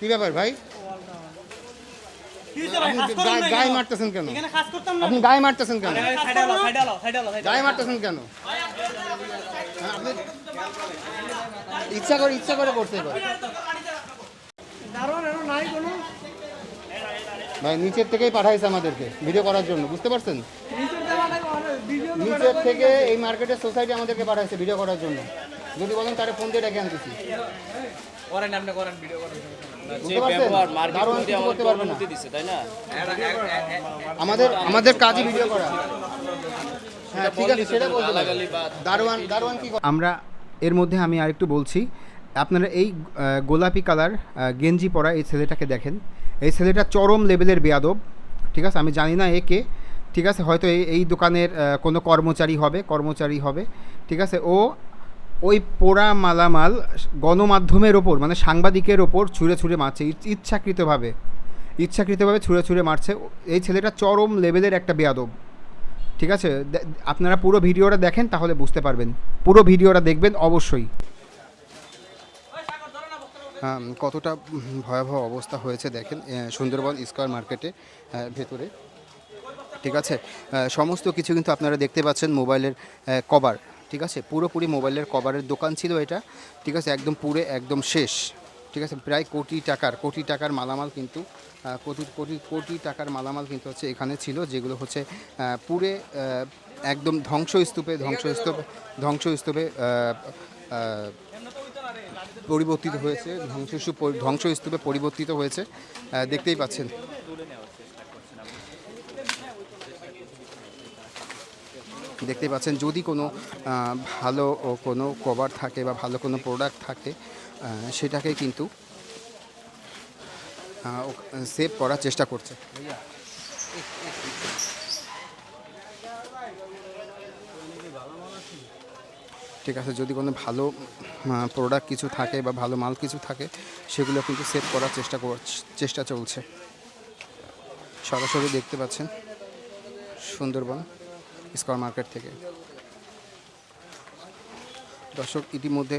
কি ব্যাপার ভাই? গায়ে-? মারতেছেন কেন? এখানে কাজ করতাম না। আপনি গায়ে মারতেছেন কেন? আরে, সাইডে আলো, সাইডে আলো, সাইডে আলো, সাইডে আলো, সাইডে গায়ে মারতেছেন কেন? হ্যাঁ, ইচ্ছা করে ইচ্ছা করে করতে পারে ভাই নিচের থেকেই পাঠাইছে আমাদেরকে ভিডিও করার জন্য বুঝতে পারছেন? নিচের থেকে এই মার্কেটের সোসাইটি আমাদেরকে পাঠাইছে ভিডিও করার জন্য। যদি বলেন তারা ফোন দিয়ে ডেকে আনতেছি। করেন আপনি করেন ভিডিও করেন আমাদের আমাদের কাজই ভিডিও করা হ্যাঁ ঠিক আছে সেটা বলতে দারোয়ান দারোয়ান কি আমরা এর মধ্যে আমি আরেকটু বলছি আপনারা এই গোলাপি কালার গেঞ্জি পরা এই ছেলেটাকে দেখেন এই ছেলেটা চরম লেভেলের বেয়াদব ঠিক আছে আমি জানি না একে ঠিক আছে হয়তো এই এই দোকানের কোনো কর্মচারী হবে কর্মচারী হবে ঠিক আছে ও ওই পোড়া মালামাল গণমাধ্যমের ওপর মানে সাংবাদিকের ওপর ছুঁড়ে ছুঁড়ে মারছে, ইচ- ইচ্ছাকৃতভাবে। ইচ্ছাকৃতভাবে ছুঁড়ে ছুঁড়ে মারছে। এই ছেলেটা চরম লেভেলের একটা বেয়াদব। ঠিক আছে? আপনারা পুরো ভিডিওটা দেখেন, তাহলে বুঝতে পারবেন। পুরো ভিডিওটা দেখবেন অবশ্যই। কতটা ভয়াবহ অবস্থা হয়েছে দেখেন সুন্দরবন স্কোয়ার মার্কেটে ভেতরে। ঠিক আছে? সমস্ত কিছু কিন্তু আপনারা দেখতে পাচ্ছেন মোবাইলের কভার। ঠিক আছে? পুরোপুরি মোবাইলের কভারের দোকান ছিল এটা। ঠিক আছে? একদম পুরে, একদম শেষ। ঠিক আছে? প্রায় কোটি টাকার কোটি টাকার মালামাল কিন্তু কোটি কোটি কোটি টাকার মালামাল কিন্তু হচ্ছে এখানে ছিল, যেগুলো হচ্ছে পুরে একদম ধ্বংসস্তূপে, ধ্বংসস্তূপ, ধ্বংসস্তূপে পরিবর্তিত হয়েছে, ধ্বংসস্তূপ ধ্বংসস্তূপে পরিবর্তিত হয়েছে দেখতেই পাচ্ছেন। দেখতেই পাচ্ছেন, যদি কোনো ভালো কোনো কভার থাকে বা ভালো কোনো প্রোডাক্ট থাকে সেটাকে কিন্তু সেভ করার চেষ্টা করছে। ঠিক আছে, যদি কোনো ভালো প্রোডাক্ট কিছু থাকে বা ভালো মাল কিছু থাকে, সেগুলো কিন্তু সেভ করার চেষ্টা চেষ্টা চলছে। সরাসরি দেখতে পাচ্ছেন, সুন্দরবন। স্কোয়ার মার্কেট থেকে। দর্শক ইতিমধ্যে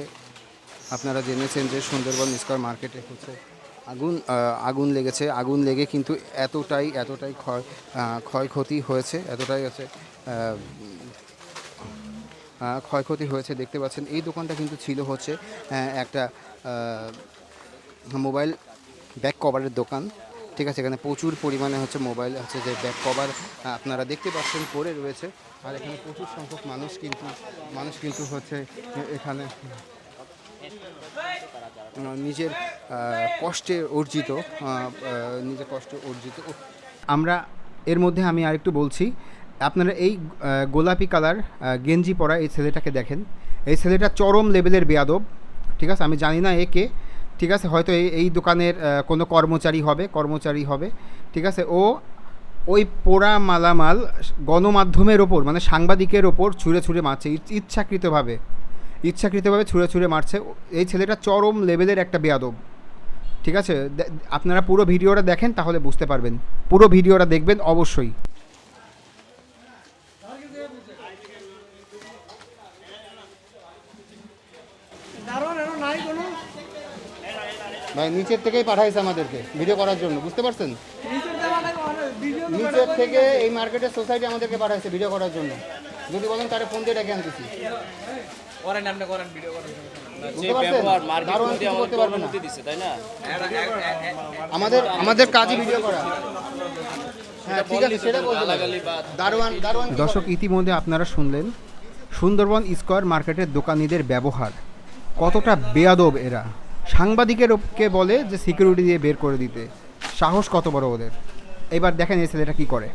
আপনারা জেনেছেন যে সুন্দরবন স্কোয়ার মার্কেটে হচ্ছে আগুন আগুন লেগেছে। আগুন লেগে কিন্তু এতটাই এতটাই ক্ষয় ক্ষয়ক্ষতি হয়েছে এতটাই আহ, ক্ষয়ক্ষতি হয়েছে। দেখতে পাচ্ছেন এই দোকানটা কিন্তু ছিল হচ্ছে একটা মোবাইল ব্যাক কভারের দোকান। ঠিক আছে, এখানে প্রচুর পরিমাণে হচ্ছে মোবাইল হচ্ছে যে ব্যাক কভার আপনারা দেখতে পাচ্ছেন পরে রয়েছে। আর এখানে প্রচুর সংখ্যক মানুষ কিন্তু মানুষ কিন্তু হচ্ছে এখানে নিজের কষ্টে অর্জিত নিজের কষ্টে অর্জিত। আমরা এর মধ্যে আমি আরেকটু বলছি, আপনারা এই গোলাপি কালার গেঞ্জি পরা এই ছেলেটাকে দেখেন। এই ছেলেটা চরম লেভেলের বেয়াদব, ঠিক আছে? আমি জানি না একে ঠিক আছে? হয়তো এই এই দোকানের কোনো কর্মচারী হবে কর্মচারী হবে, ঠিক আছে? ও, ওই পোড়া মালামাল গণমাধ্যমের ওপর মানে সাংবাদিকের ওপর ছুঁড়ে ছুঁড়ে মারছে ইচ্ছাকৃতভাবে ইচ্ছাকৃতভাবে ছুঁড়ে ছুঁড়ে মারছে। এই ছেলেটা চরম লেভেলের একটা বেয়াদব, ঠিক আছে? আপনারা পুরো ভিডিওটা দেখেন, তাহলে বুঝতে পারবেন। পুরো ভিডিওটা দেখবেন অবশ্যই। ভাই নিচের থেকেই পাঠাইছে আমাদেরকে ভিডিও করার জন্য বুঝতে পারছেন? নিচের থেকে এই মার্কেটের সোসাইটি আমাদেরকে পাঠাইছে ভিডিও করার জন্য। যদি বলেন তারে ফোন দিয়ে ডেকে আনতেছি। করেন আপনি করেন ভিডিও করেন। যে বুঝতে পারছেন? ব্যবহার মার্কেট দারোয়ান কমিটি কিছু করতে আমাদেরকে পারবে না। অনুমতি দিচ্ছে তাই না? আমাদের আমাদের কাজই ভিডিও করা। হ্যাঁ দর্শক ইতিমধ্যে আপনারা শুনলেন সুন্দরবন স্কোয়ার মার্কেটের দোকানিদের ব্যবহার। কতটা বেয়াদব এরা। সাংবাদিকের কে বলে যে সিকিউরিটি দিয়ে বের করে দিতে। সাহস কত বড় ওদের? এবার দেখেন এই ছেলেটা কী করে।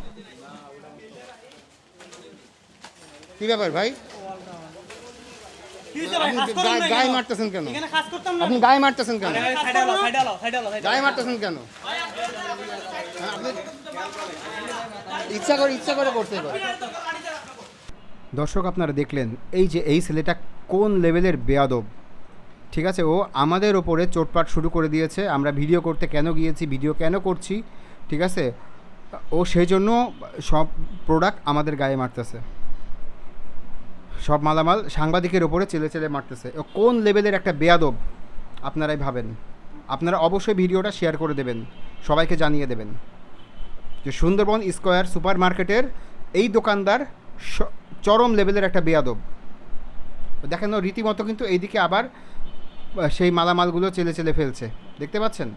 কি ব্যাপার ভাই? গায়ে-? মারতেছেন কেন? এখানে কাজ করতাম না। আপনি গায়ে মারতেছেন কেন? আরে, সাইডে আলো, সাইডে আলো, সাইডে আলো, সাইডে গায়ে মারতেছেন কেন? ইচ্ছা করে ইচ্ছা করে করতে দর্শক আপনারা দেখলেন এই যে এই ছেলেটা কোন লেভেলের বেয়াদব? ঠিক আছে, ও আমাদের ওপরে চোটপাট শুরু করে দিয়েছে। আমরা ভিডিও করতে কেন গিয়েছি, ভিডিও কেন করছি, ঠিক আছে? ও সেই জন্য সব প্রোডাক্ট আমাদের গায়ে মারতেছে। সব মালামাল সাংবাদিকের ওপরে চেলে চেলে মারতেছে। ও কোন লেভেলের একটা বেয়াদব, আপনারাই ভাবেন। আপনারা অবশ্যই ভিডিওটা শেয়ার করে দেবেন, সবাইকে জানিয়ে দেবেন। যে সুন্দরবন স্কোয়ার সুপার মার্কেটের এই দোকানদার চরম লেভেলের একটা বেয়াদব। দেখেন ও রীতিমতো কিন্তু এইদিকে আবার সেই মালামালগুলো চেলে চেলে ফেলছে। দেখতে পাচ্ছেন?